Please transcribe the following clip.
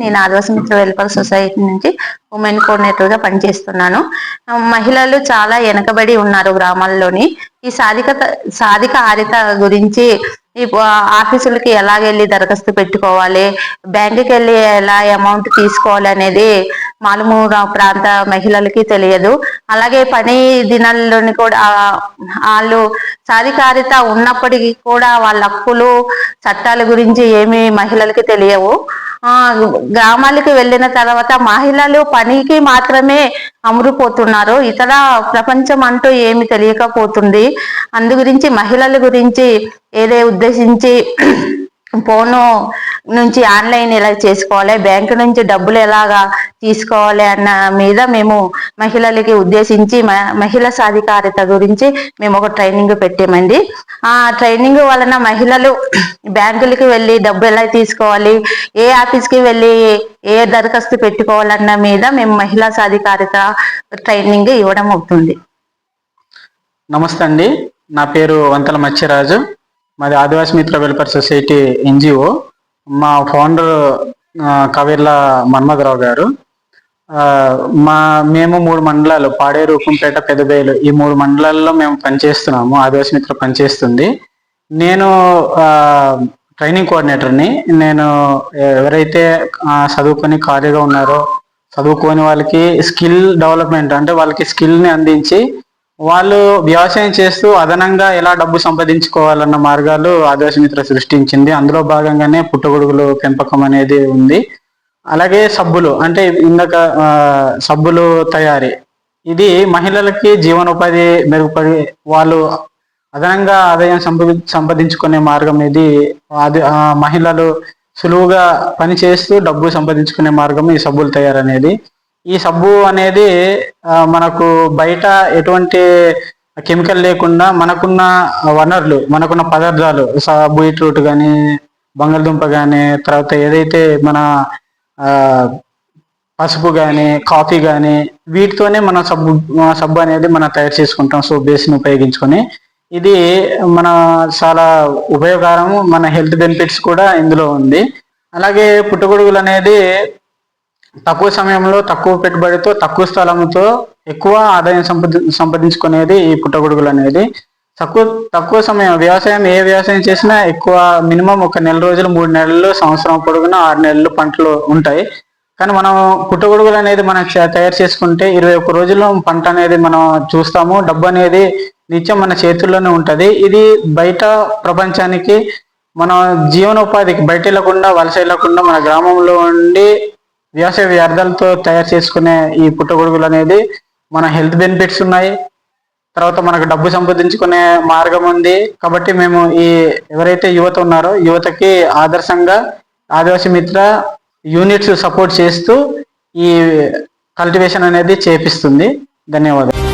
నేను Adivasi Mitra welfare society నుంచి women కోఆర్డినేటర్గా పనిచేస్తున్నాను. మహిళలు చాలా వెనకబడి ఉన్నారు గ్రామాల్లోని. ఈ సాధిక సాధిక హారిత గురించి ఈ ఆఫీసులకి ఎలాగెళ్ళి దరఖాస్తు పెట్టుకోవాలి? బ్యాంకుకి వెళ్ళి ఎలా అమౌంట్ తీసుకోవాలి అనేది మాలుమూల ప్రాంత మహిళలకి తెలియదు. అలాగే పని దినాల్లోని కూడా వాళ్ళు సాధికారిత ఉన్నప్పటికీ కూడా వాళ్ళ హక్కులు చట్టాల గురించి ఏమి మహిళలకి తెలియవు. ఆ వెళ్ళిన తర్వాత మహిళలు పనికి మాత్రమే అమరుపోతున్నారు ఇతర ప్రపంచం అంటూ ఏమి తెలియకపోతుంది. అందు గురించి మహిళల గురించి ఏదే ఉద్దేశించి ఫోను నుంచి ఆన్లైన్ ఎలా చేసుకోవాలి? బ్యాంకు నుంచి డబ్బులు ఎలాగా తీసుకోవాలి అన్న మీద మేము మహిళలకి ఉద్దేశించి మహిళా సాధికారిత గురించి మేము ఒక ట్రైనింగ్ పెట్టామండి. ఆ ట్రైనింగ్ వలన మహిళలు బ్యాంకులకి వెళ్ళి డబ్బు ఎలా తీసుకోవాలి? ఏ ఆఫీస్కి వెళ్ళి ఏ దరఖాస్తు పెట్టుకోవాలన్న మీద మేము మహిళా సాధికారిత ట్రైనింగ్ ఇవ్వడం అవుతుంది. నమస్తే అండి. నా పేరు వంతల మత్స్యరాజు. మాది Adivasi Mitra welfare society N G O. మా ఫౌండర్ కవిర్ల మన్మధరావు గారు. మా మేము మూడు మండలాలు పాడేరు రూపంపేట పెదబేలు ఈ మూడు మండలాల్లో మేము పనిచేస్తున్నాము ఆదివాసి మిత్ర పనిచేస్తుంది. నేను ట్రైనింగ్ కోఆర్డినేటర్ని నేను ఎవరైతే చదువుకొని ఖాళీగా ఉన్నారో చదువుకోని వాళ్ళకి స్కిల్ డెవలప్మెంట్ అంటే వాళ్ళకి స్కిల్ని అందించి వాళ్ళు వ్యవసాయం చేస్తూ అదనంగా ఎలా డబ్బు సంపాదించుకోవాలన్న మార్గాలు ఆదర్శమిత్ర సృష్టించింది. అందులో భాగంగానే పుట్టగొడుగులు పెంపకం అనేది ఉంది. అలాగే సబ్బులు అంటే ఇందాక సబ్బులు తయారీ. ఇది మహిళలకి జీవనోపాధి మెరుగుపడి వాళ్ళు అదనంగా ఆదాయం సంపాదించుకునే మార్గం ఇది. అది మహిళలు సులువుగా పని చేస్తూ డబ్బు సంపాదించుకునే మార్గం ఈ సబ్బులు తయారనేది ఈ సబ్బు అనేది మనకు బయట ఎటువంటి కెమికల్ లేకుండా మనకున్న వనరులు మనకున్న పదార్థాలు బీట్రూట్ కానీ బంగాళదుంప కానీ తర్వాత ఏదైతే మన పసుపు కానీ కాఫీ కానీ వీటితోనే మన సబ్బు సబ్బు అనేది మనం తయారు చేసుకుంటాం. సో బేస్ని ఉపయోగించుకొని. ఇది మన చాలా ఉపయోగకరము మన హెల్త్ బెనిఫిట్స్ కూడా ఇందులో ఉంది. అలాగే పుట్టగొడుగులు అనేది తక్కువ సమయంలో తక్కువ పెట్టుబడితో తక్కువ స్థలంతో ఎక్కువ ఆదాయం సంపది సంపాదించుకునేది ఈ పుట్టగొడుగులు అనేది. తక్కువ తక్కువ సమయం వ్యవసాయం ఏ వ్యవసాయం చేసినా ఎక్కువ మినిమం ఒక నెల రోజులు మూడు నెలలు సంవత్సరం పొడుగున ఆరు నెలలు పంటలు ఉంటాయి. కానీ మనం పుట్టగొడుగులు అనేది మనం తయారు చేసుకుంటే ఇరవై ఒక్క రోజుల్లో పంట అనేది మనం చూస్తాము. డబ్బు అనేది నిత్యం మన చేతుల్లోనే ఉంటుంది. ఇది బయట ప్రపంచానికి మన జీవనోపాధికి బయట వెళ్ళకుండా వలస వెళ్ళకుండా మన గ్రామంలో ఉండి వ్యవసాయ వ్యర్థాలతో తయారు చేసుకునే ఈ పుట్టగొడుగులు అనేది మన హెల్త్ బెనిఫిట్స్ ఉన్నాయి. తర్వాత మనకు డబ్బు సంపాదించుకునే మార్గం ఉంది. కాబట్టి మేము ఈ ఎవరైతే యువత ఉన్నారో యువతకి ఆదర్శంగా ఆదివాసీ మిత్ర యూనిట్స్ సపోర్ట్ చేస్తూ ఈ కల్టివేషన్ అనేది చేపిస్తుంది. ధన్యవాదాలు.